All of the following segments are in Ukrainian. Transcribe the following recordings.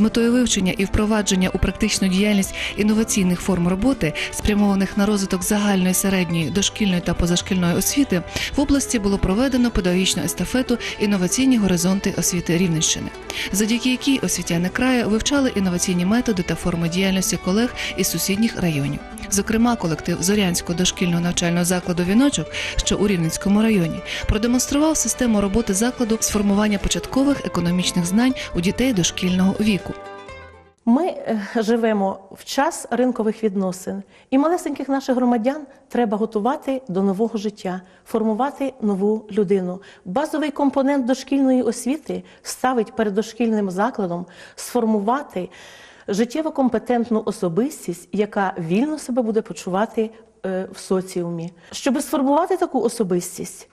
метою вивчення і впровадження у практичну діяльність інноваційних форм роботи, спрямованих на розвиток загальної середньої дошкільної та позашкільної освіти, в області було проведено педагогічну естафету інноваційні горизонти освіти Рівненщини, завдяки якій освітяни краю вивчали інноваційні методи та форми діяльності колег із сусідніх районів. Зокрема, колектив Зорянського дошкільного навчального закладу Віночок, що у Рівненському районі, продемонстрував систему роботи закладу з формування початкових економічних знань у дітей дошкільного віку. Ми е, живемо в час ринкових відносин, і малесеньких наших громадян треба готувати до нового життя, формувати нову людину. Базовий компонент дошкільної освіти ставить перед дошкільним закладом сформувати життєво компетентну особистість, яка вільно себе буде почувати е, в соціумі. Щоб сформувати таку особистість,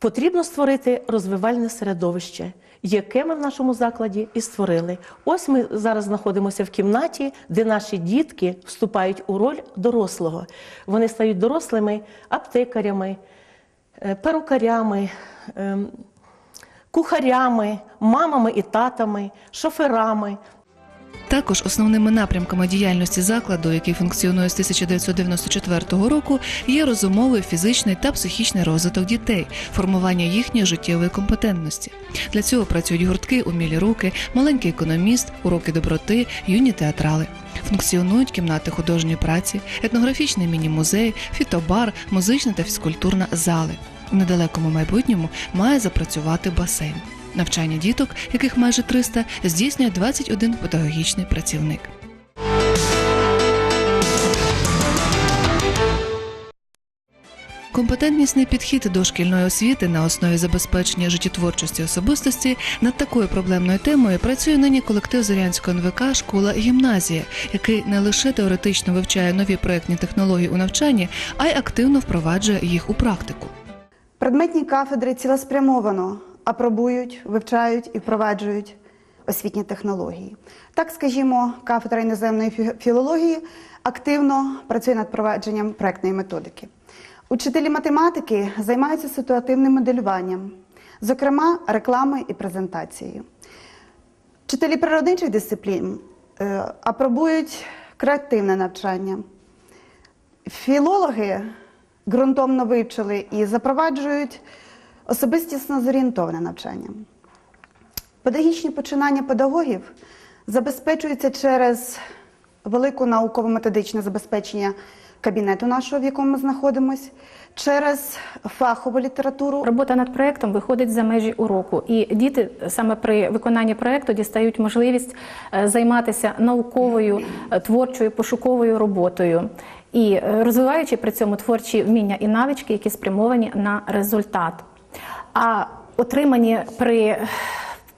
Потрібно створити розвивальне середовище, яке ми в нашому закладі і створили. Ось ми зараз знаходимося в кімнаті, де наші дітки вступають у роль дорослого. Вони стають дорослими аптекарями, е, перукарями, ем, кухарями, мамами і татами, шоферами. Також основними напрямками діяльності закладу, який функціонує з 1994 року, є розумовий, фізичний та психічний розвиток дітей, формування їхньої життєвої компетентності. Для цього працюють гуртки Умілі руки, маленький економіст, уроки доброти, юні театрали. Функціонують кімнати художньої праці, етнографічний міні-музей, фітобар, музична та фізкультурна зали. У недалекому майбутньому має запрацювати басейн. Навчання діток, яких майже 300, здійснює 21 педагогічний працівник. Компетентнісний підхід до шкільної освіти на основі забезпечення життєтворчості особистості над такою проблемною темою працює нині колектив Зорянського НВК Школа гімназія, який не лише теоретично вивчає нові проектні технології у навчанні, а й активно впроваджує їх у практику. Предметні кафедри цілеспрямовано апробують, вивчають і впроваджують освітні технології. Так, скажімо, кафедра іноземної філології активно працює над впровадженням проектної методики. Учителі математики займаються ситуативним моделюванням, зокрема рекламою і презентацією. Вчителі природничих дисциплін е, апробують креативне навчання. Філологи ґрунтовно вивчили і запроваджують особистісно зорієнтоване навчання. Педагогічні починання педагогів забезпечуються через велику науково-методичне забезпечення кабінету нашого, в якому ми знаходимося, через фахову літературу, Робота над проектом виходить за межі уроку, і діти саме при виконанні проекту дістають можливість е, займатися науковою, е, творчою, пошуковою роботою і е, розвиваючи при цьому творчі вміння і навички, які спрямовані на результат. А отримані при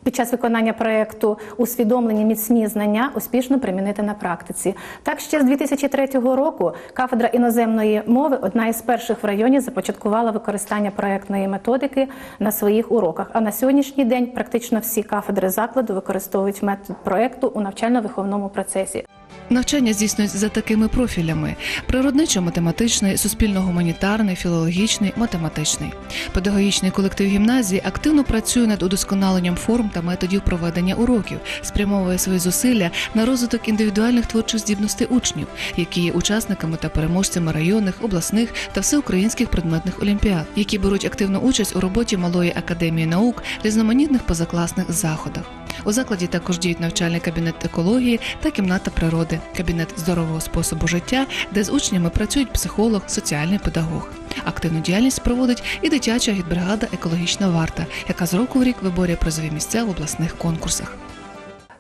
під час виконання проєкту усвідомлені міцні знання успішно примінити на практиці. Так, ще з 2003 року кафедра іноземної мови, одна із перших в районі, започаткувала використання проєктної методики на своїх уроках. А на сьогоднішній день практично всі кафедри закладу використовують метод проєкту у навчально-виховному процесі. Навчання здійснюють за такими профілями: природничо-математичний, суспільно-гуманітарний, філологічний, математичний. Педагогічний колектив гімназії активно працює над удосконаленням форм та методів проведення уроків, спрямовує свої зусилля на розвиток індивідуальних творчих здібностей учнів, які є учасниками та переможцями районних, обласних та всеукраїнських предметних олімпіад, які беруть активну участь у роботі малої академії наук, різноманітних позакласних заходах. У закладі також діють навчальний кабінет екології та кімната природи, кабінет здорового способу життя, де з учнями працюють психолог, соціальний педагог. Активну діяльність проводить і дитяча гідбригада Екологічна варта, яка з року в рік виборює призові місця в обласних конкурсах.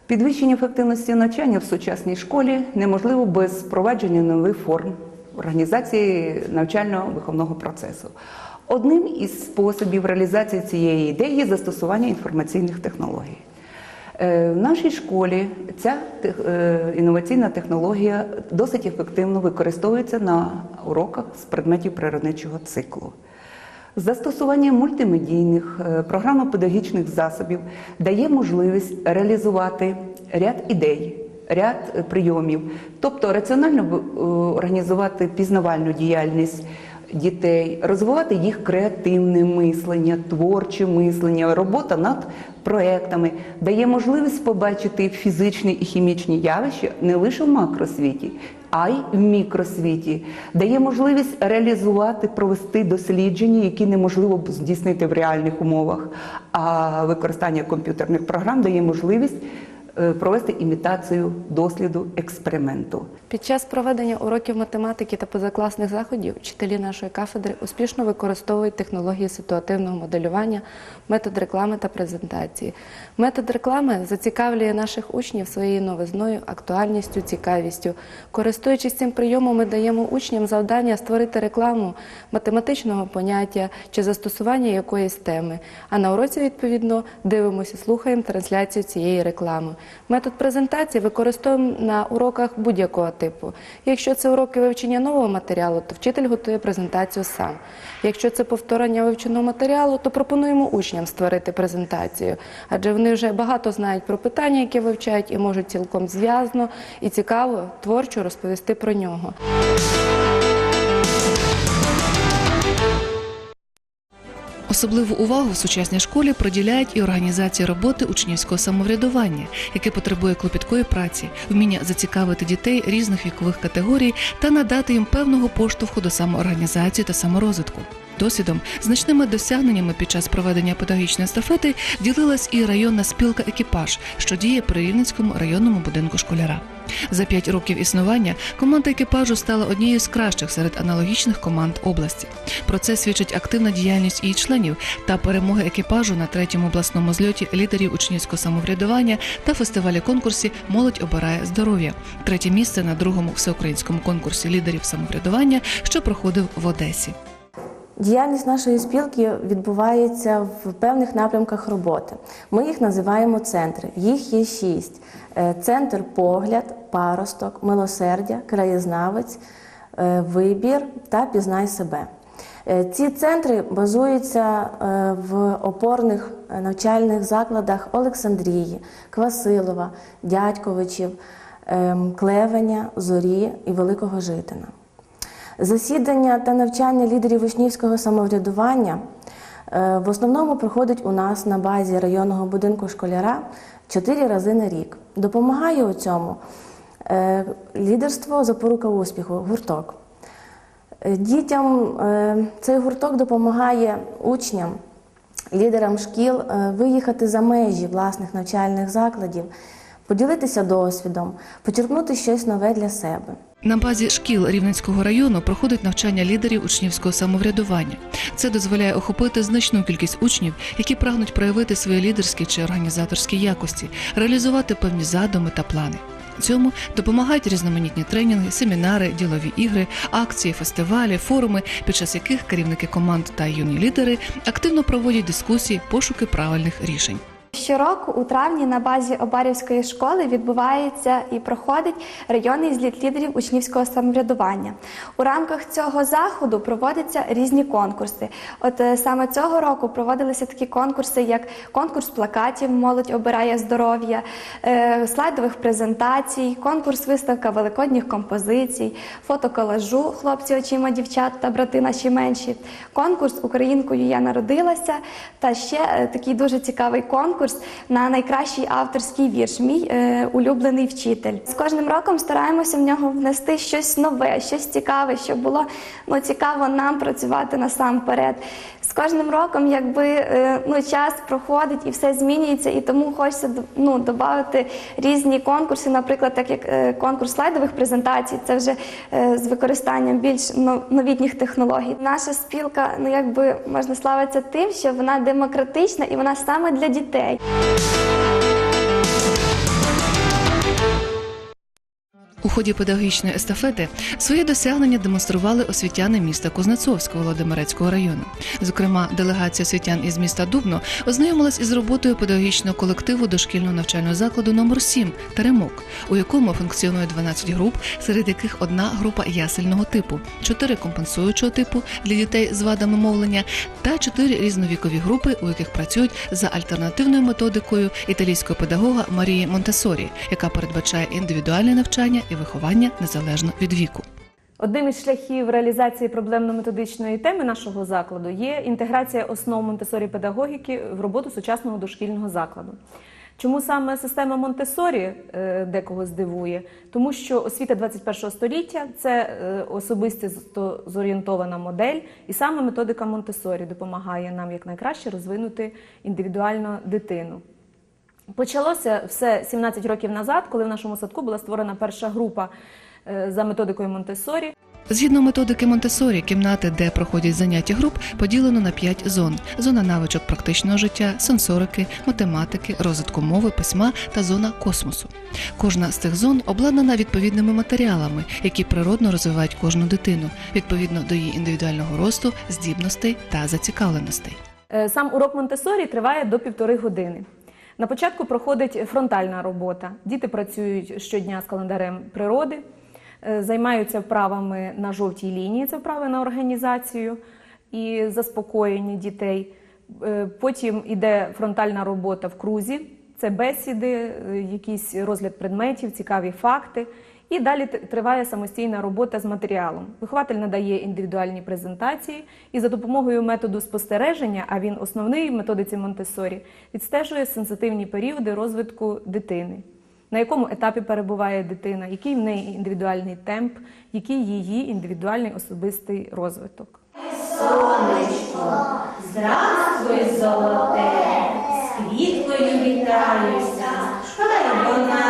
Підвищення ефективності навчання в сучасній школі неможливо без впровадження нових форм організації навчально-виховного процесу. Одним із способів реалізації цієї ідеї застосування інформаційних технологій. Е, В нашій школі ця е, інноваційна технологія досить ефективно використовується на уроках з предметів природничого циклу. Застосування мультимедійних е, програмно-педагогічних засобів дає можливість реалізувати ряд ідей, ряд прийомів, тобто раціонально організувати пізнавальну діяльність дітей, розвивати їх креативне мислення, творче мислення, робота над проектами, дає можливість побачити фізичні і хімічні явища не лише в макросвіті, а й в мікросвіті, дає можливість реалізувати, провести дослідження, які неможливо б здійснити в реальних умовах. А використання комп'ютерних програм дає можливість провести імітацію досліду експерименту. Під час проведення уроків математики та позакласних заходів вчителі нашої кафедри успішно використовують технології ситуативного моделювання, метод реклами та презентації. Метод реклами зацікавлює наших учнів своєю новизною, актуальністю, цікавістю. Користуючись цим прийомом, ми даємо учням завдання створити рекламу математичного поняття чи застосування якоїсь теми. А на уроці, відповідно, дивимося, слухаємо трансляцію цієї реклами. Метод презентації використовуємо на уроках будь-якого типу. Якщо це уроки вивчення нового матеріалу, то вчитель готує презентацію сам. Якщо це повторення вивченого матеріалу, то пропонуємо учням створити презентацію, адже вони вже багато знають про питання, які вивчають, і можуть цілком зв'язно і цікаво творчо розповісти про нього. Особливу увагу в сучасній школі приділяють і організації роботи учнівського самоврядування, яке потребує клопіткої праці, вміння зацікавити дітей різних вікових категорій та надати їм певного поштовху до самоорганізації та саморозвитку. Досвідом, значними досягненнями під час проведення педагогічної естафети ділилась і районна спілка екіпаж, що діє при Рівненському районному будинку школяра. За п'ять років існування команда екіпажу стала однією з кращих серед аналогічних команд області. Про це свідчить активна діяльність її членів та перемоги екіпажу на третьому обласному зльоті лідерів учнівського самоврядування та фестивалі конкурсі Молодь обирає здоров'я. Третє місце на другому всеукраїнському конкурсі лідерів самоврядування, що проходив в Одесі. Діяльність нашої спілки відбувається в певних напрямках роботи. Ми їх називаємо центри. Їх є шість: Е, центр погляд, паросток, милосердя, краєзнавець, е, вибір та пізнай себе. Е, Ці центри базуються в опорних навчальних закладах Олександрії, Квасилова, Дядьковичів, ем, Клевеня, Зорі і Великого Житина. Засідання та навчання лідерів учнівського самоврядування е, в основному проходить у нас на базі районного будинку школяра чотири рази на рік. Допомагає у цьому е, лідерство запорука успіху, гурток. Е, Дітям цей гурток допомагає учням, лідерам шкіл виїхати за межі власних навчальних закладів, поділитися досвідом, почерпнути щось нове для себе. На базі шкіл Рівненського району проходить навчання лідерів учнівського самоврядування. Це дозволяє охопити значну кількість учнів, які прагнуть проявити свої лідерські чи організаторські якості, реалізувати певні задуми та плани. Цьому допомагають різноманітні тренінги, семінари, ділові ігри, акції, фестивалі, форуми, під час яких керівники команд та юні лідери активно проводять дискусії, пошуки правильних рішень. Щороку у травні на базі Обарівської школи відбувається і проходить районний зліт лідерів учнівського самоврядування. У рамках цього заходу проводяться різні конкурси. От е, саме цього року проводилися такі конкурси, як конкурс плакатів Молодь обирає здоров'я, е, слайдових презентацій, конкурс виставка великодніх композицій, фотоколажу хлопці очима дівчат та брати наші менші, конкурс Українкою я народилася та ще е, такий дуже цікавий конкурс на найкращий авторський вірш. Мій е, улюблений вчитель. З кожним роком стараємося в нього внести щось нове, щось цікаве, щоб було ну, цікаво нам працювати насамперед. З кожним роком, якби е, ну, час проходить і все змінюється, і тому хочеться ну, додати різні конкурси, наприклад, так як е, конкурс слайдових презентацій, це вже е, з використанням більш но- новітніх технологій. Наша спілка, ну якби можна славитися тим, що вона демократична і вона саме для дітей. Bye. У ході педагогічної естафети свої досягнення демонстрували освітяни міста Кузнецовського Володимирецького району. Зокрема, делегація освітян із міста Дубно ознайомилась із роботою педагогічного колективу дошкільного навчального закладу номер 7 Теремок, у якому функціонує 12 груп, серед яких одна група ясельного типу, 4 компенсуючого типу для дітей з вадами мовлення та 4 різновікові групи, у яких працюють за альтернативною методикою італійського педагога Марії Монтесорі, яка передбачає індивідуальне навчання і виховання незалежно від віку. Одним із шляхів реалізації проблемно-методичної теми нашого закладу є інтеграція основ Монтесорі педагогіки в роботу сучасного дошкільного закладу. Чому саме система Монтесорі е, декого здивує? Тому що освіта 21 століття це е, особисто зорієнтована модель, і саме методика Монтесорі допомагає нам якнайкраще розвинути індивідуально дитину. Почалося все 17 років назад, коли в нашому садку була створена перша група е, за методикою Монтесорі. Згідно методики Монтесорі, кімнати, де проходять заняття груп, поділено на п'ять зон: зона навичок практичного життя, сенсорики, математики, розвитку мови, письма та зона космосу. Кожна з цих зон обладнана відповідними матеріалами, які природно розвивають кожну дитину відповідно до її індивідуального росту, здібностей та зацікавленостей. Е, Сам урок Монтесорі триває до півтори години. На початку проходить фронтальна робота. Діти працюють щодня з календарем природи, е, займаються вправами на жовтій лінії, це вправи на організацію і заспокоєння дітей. Е, Потім іде фронтальна робота в крузі, це бесіди, е, якийсь розгляд предметів, цікаві факти. І далі триває самостійна робота з матеріалом. Вихователь надає індивідуальні презентації і за допомогою методу спостереження, а він основний в методиці Монтесорі, відстежує сенситивні періоди розвитку дитини. На якому етапі перебуває дитина, який в неї індивідуальний темп, який її індивідуальний особистий розвиток. Сонечко, Здравствуй, золоте, з квіткою вітаюся, хай вона.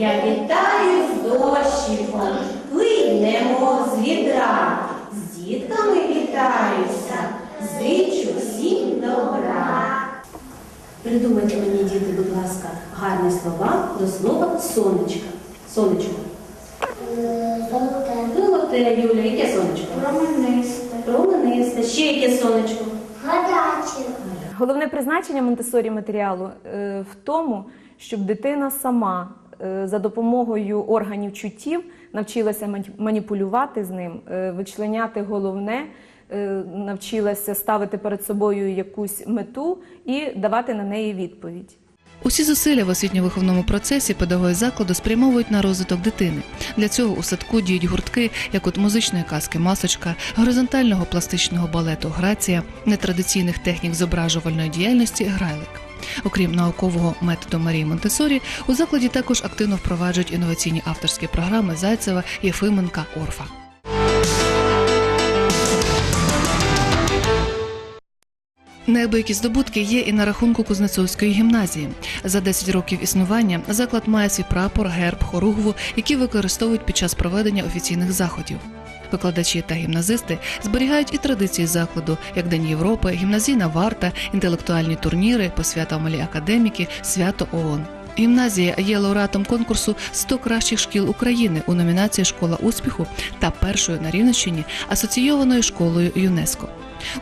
Я вітаю з дощиком, плинемо з відра, з дітками вітаюся, зичу всім добра. Придумайте мені, діти, будь ласка, гарні слова до слова сонечка. Сонечко. Золоте. Золоте, Юля, яке сонечко? Променисте. Променисте. Ще яке сонечко? Гадаче. Головне призначення Монтесорі матеріалу е, в тому, щоб дитина сама за допомогою органів чуттів навчилася мані- маніпулювати з ним, е, вичленяти головне, е, навчилася ставити перед собою якусь мету і давати на неї відповідь. Усі зусилля в освітньо-виховному процесі педагоги закладу спрямовують на розвиток дитини. Для цього у садку діють гуртки, як от музичної казки Масочка, горизонтального пластичного балету Грація, нетрадиційних технік зображувальної діяльності Грайлик. Окрім наукового методу Марії Монтесорі, у закладі також активно впроваджують інноваційні авторські програми Зайцева, Єфименка, Орфа. Неабиякі здобутки є і на рахунку Кузнецовської гімназії. За 10 років існування заклад має свій прапор, герб, хоругву, які використовують під час проведення офіційних заходів. Викладачі та гімназисти зберігають і традиції закладу, як День Європи, гімназійна варта, інтелектуальні турніри, посвята Малі академіки, свято ООН. Гімназія є лауреатом конкурсу «100 кращих шкіл України у номінації Школа успіху та першою на Рівненщині асоційованою школою ЮНЕСКО.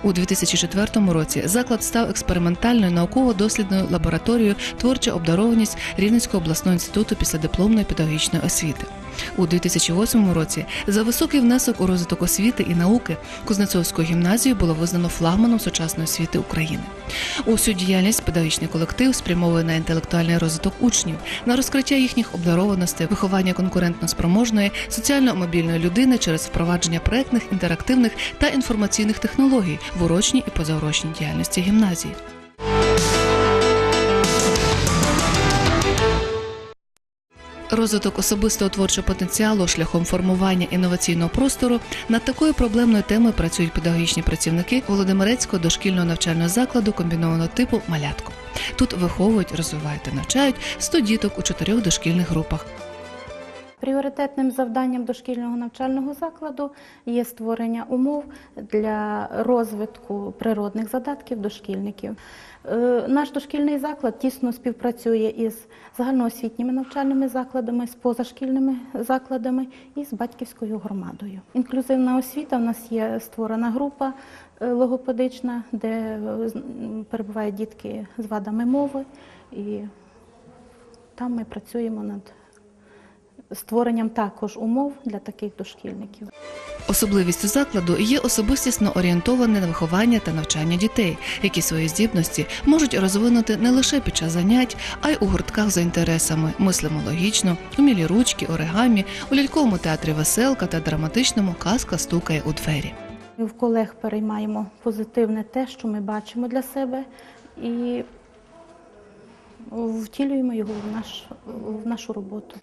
У 2004 році заклад став експериментальною науково-дослідною лабораторією творча обдарованість Рівненського обласного інституту післядипломної педагогічної освіти. У 2008 році за високий внесок у розвиток освіти і науки Кузнецовську гімназію було визнано флагманом сучасної освіти України. Усю діяльність педагогічний колектив спрямовує на інтелектуальний розвиток учнів, на розкриття їхніх обдарованостей, виховання конкурентно спроможної, соціально мобільної людини через впровадження проектних, інтерактивних та інформаційних технологій в урочній і позаурочній діяльності гімназії. Розвиток особистого творчого потенціалу шляхом формування інноваційного простору над такою проблемною темою працюють педагогічні працівники Володимирецького дошкільного навчального закладу комбінованого типу Малятко. Тут виховують, розвивають та навчають 100 діток у чотирьох дошкільних групах. Пріоритетним завданням дошкільного навчального закладу є створення умов для розвитку природних задатків дошкільників. Е, Наш дошкільний заклад тісно співпрацює із загальноосвітніми навчальними закладами, з позашкільними закладами і з батьківською громадою. Інклюзивна освіта в нас є створена група е, логопедична, де е, перебувають дітки з вадами мови, і там ми працюємо над створенням також умов для таких дошкільників. Особливістю закладу є особистісно орієнтоване на виховання та навчання дітей, які свої здібності можуть розвинути не лише під час занять, а й у гуртках за інтересами мислимо логічно, умілі ручки, оригамі, у ляльковому театрі веселка та драматичному казка стукає у двері. Ми в колег переймаємо позитивне те, що ми бачимо для себе, і втілюємо його в, наш, в нашу роботу.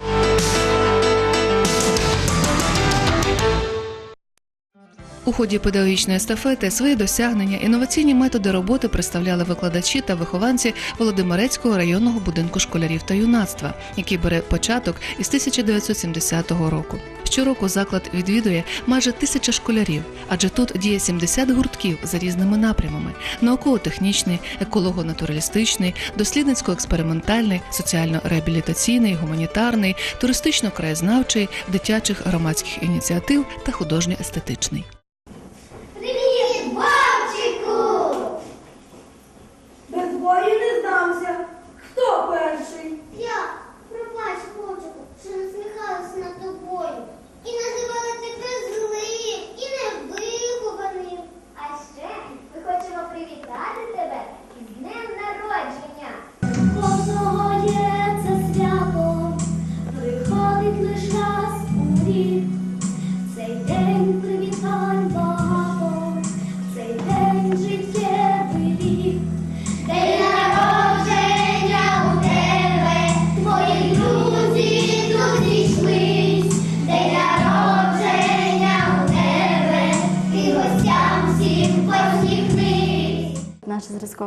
У ході педагогічної естафети свої досягнення, інноваційні методи роботи представляли викладачі та вихованці Володимирецького районного будинку школярів та юнацтва, який бере початок із 1970 року. Щороку заклад відвідує майже тисяча школярів, адже тут діє 70 гуртків за різними напрямами: науково-технічний, еколого-натуралістичний, дослідницько-експериментальний, соціально-реабілітаційний, гуманітарний, туристично-краєзнавчий, дитячих громадських ініціатив та художньо-естетичний.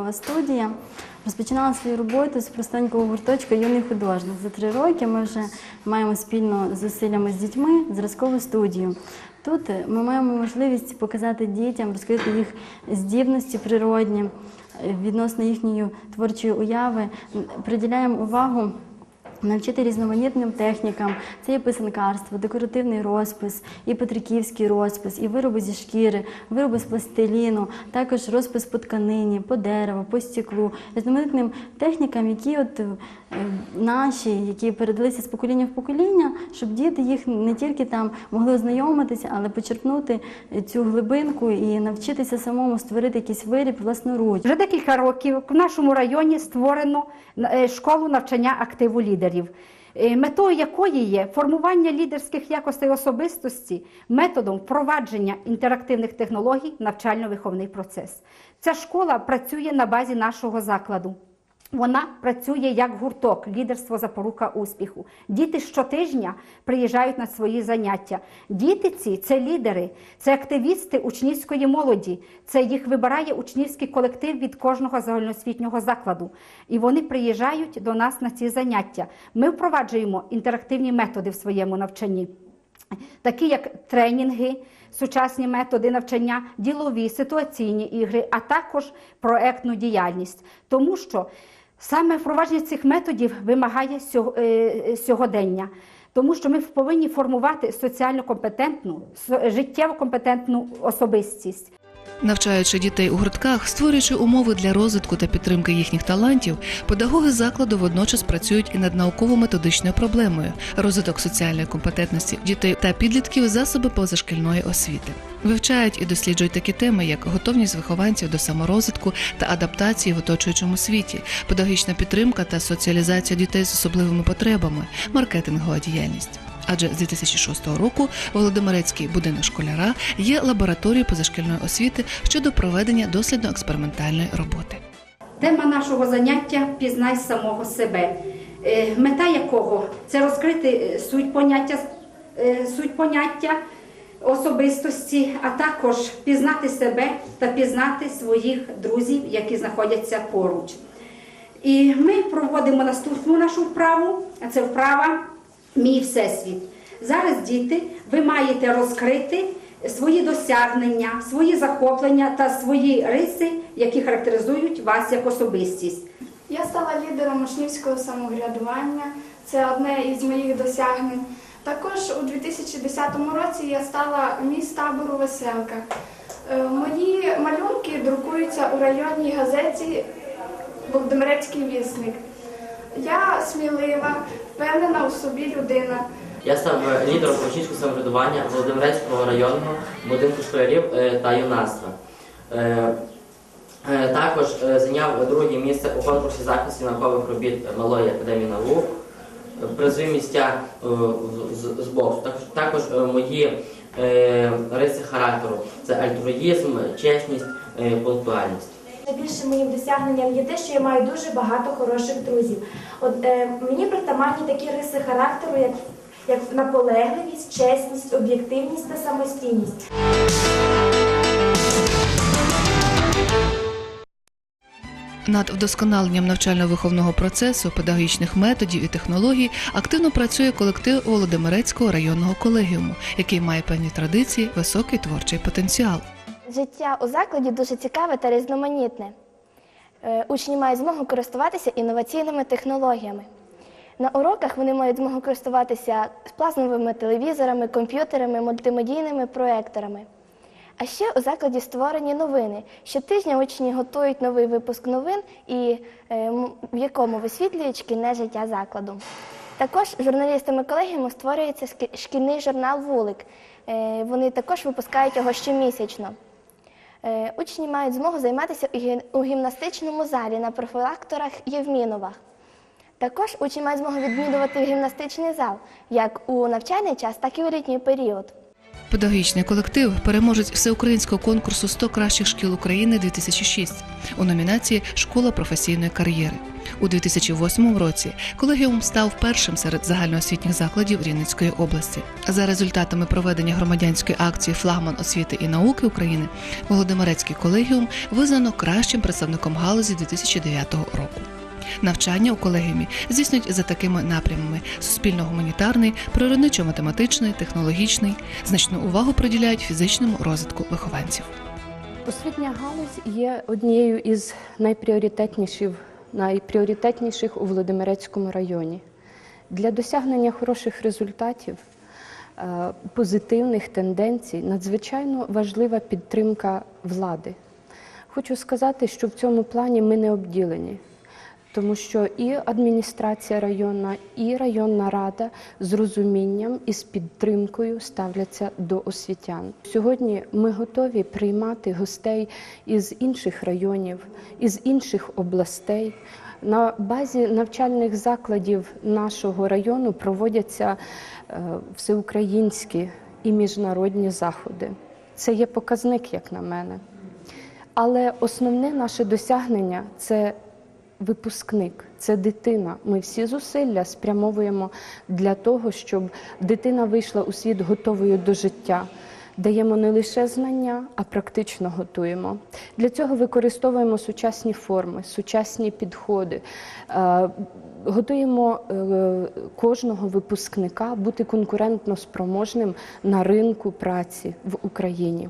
Наша студія розпочинала свою роботу з простенького гурточка юний художник. За три роки ми вже маємо спільно зусиллями з дітьми зразкову студію. Тут ми маємо можливість показати дітям, розкрити їх здібності природні відносно їхньої творчої уяви. Приділяємо увагу Навчити різноманітним технікам. Це і писанкарство, декоративний розпис, і петриківський розпис, і вироби зі шкіри, вироби з пластиліну, також розпис по тканині, по дереву, по стеклу, різноманітним технікам, які от е, наші, які передалися з покоління в покоління, щоб діти їх не тільки там могли ознайомитися, але почерпнути цю глибинку і навчитися самому створити якийсь виріб власноруч. Вже декілька років в нашому районі створено е, школу навчання активу лідерів, е, метою якої є формування лідерських якостей особистості методом впровадження інтерактивних технологій навчально-виховний процес. Ця школа працює на базі нашого закладу. Вона працює як гурток, лідерство запорука успіху. Діти щотижня приїжджають на свої заняття. Діти ці це лідери, це активісти учнівської молоді. Це їх вибирає учнівський колектив від кожного загальноосвітнього закладу. І вони приїжджають до нас на ці заняття. Ми впроваджуємо інтерактивні методи в своєму навчанні такі як тренінги, сучасні методи навчання, ділові, ситуаційні ігри, а також проектну діяльність. Тому що саме впровадження цих методів вимагає е, сьогодення. Тому що ми повинні формувати соціально компетентну, життєво компетентну особистість. Навчаючи дітей у гуртках, створюючи умови для розвитку та підтримки їхніх талантів, педагоги закладу водночас працюють і над науково-методичною проблемою розвиток соціальної компетентності дітей та підлітків засоби позашкільної освіти. Вивчають і досліджують такі теми, як готовність вихованців до саморозвитку та адаптації в оточуючому світі, педагогічна підтримка та соціалізація дітей з особливими потребами, маркетингова діяльність. Адже з 2006 року Володимирецький будинок школяра є лабораторією позашкільної освіти щодо проведення дослідно-експериментальної роботи. Тема нашого заняття пізнай самого себе, Е, мета якого це розкрити е, суть поняття, е, суть поняття особистості, а також пізнати себе та пізнати своїх друзів, які знаходяться поруч. І ми проводимо наступну нашу вправу, а це вправа Мій всесвіт. Зараз, діти, ви маєте розкрити свої досягнення, свої захоплення та свої риси, які характеризують вас як особистість. Я стала лідером учнівського самоврядування. Це одне із моїх досягнень. Також у 2010 році я стала міс табору Веселка. Е, Мої малюнки друкуються у районній газеті Володимирецький вісник. Я смілива, впевнена у собі людина. Я став лідером учнівського самоврядування Володимирецького районного будинку школярів е, та юнацтва. Е, е, Також е, зайняв друге місце у конкурсі захисту наукових робіт Малої академії наук. Е, Призові місця е, з- боксу. Також, е, мої е, риси характеру це альтруїзм, чесність, е, пунктуальність. Найбільшим моїм досягненням є те, що я маю дуже багато хороших друзів. От е, мені притаманні такі риси характеру, як, як наполегливість, чесність, об'єктивність та самостійність. Над вдосконаленням навчально-виховного процесу, педагогічних методів і технологій активно працює колектив Володимирецького районного колегіуму, який має певні традиції, високий творчий потенціал. Життя у закладі дуже цікаве та різноманітне. Е, Учні мають змогу користуватися інноваційними технологіями. На уроках вони мають змогу користуватися плазмовими телевізорами, комп'ютерами, мультимедійними проекторами. А ще у закладі створені новини. Щотижня учні готують новий випуск новин, і, е, в якому висвітлюють шкільне життя закладу. Також журналістами колегіуму створюється шкільний журнал Вулик. Е, Вони також випускають його щомісячно. Е, Учні мають змогу займатися у гі- у гімнастичному залі на профілакторах Євміновах. Також учні мають змогу відвідувати гімнастичний зал як у навчальний час, так і у літній період. Педагогічний колектив переможець всеукраїнського конкурсу «100 кращих шкіл України 2006 у номінації Школа професійної кар'єри. У 2008 році колегіум став першим серед загальноосвітніх закладів Рівненської області. За результатами проведення громадянської акції Флагман освіти і науки України Володимирецький колегіум визнано кращим представником галузі 2009 року. Навчання у колегіумі здійснюють за такими напрямами: суспільно-гуманітарний, природничо-математичний, технологічний. Значну увагу приділяють фізичному розвитку вихованців. Освітня галузь є однією із найпріоритетніших, найпріоритетніших у Володимирецькому районі. Для досягнення хороших результатів, е, позитивних тенденцій надзвичайно важлива підтримка влади. Хочу сказати, що в цьому плані ми не обділені. Тому що і адміністрація районна, і районна рада з розумінням і з підтримкою ставляться до освітян. Сьогодні ми готові приймати гостей із інших районів, із інших областей. На базі навчальних закладів нашого району проводяться е, всеукраїнські і міжнародні заходи. Це є показник, як на мене. Але основне наше досягнення це випускник, це дитина. Ми всі зусилля спрямовуємо для того, щоб дитина вийшла у світ готовою до життя. Даємо не лише знання, а практично готуємо. Для цього використовуємо сучасні форми, сучасні підходи. Е, Готуємо е, кожного випускника бути конкурентно спроможним на ринку праці в Україні.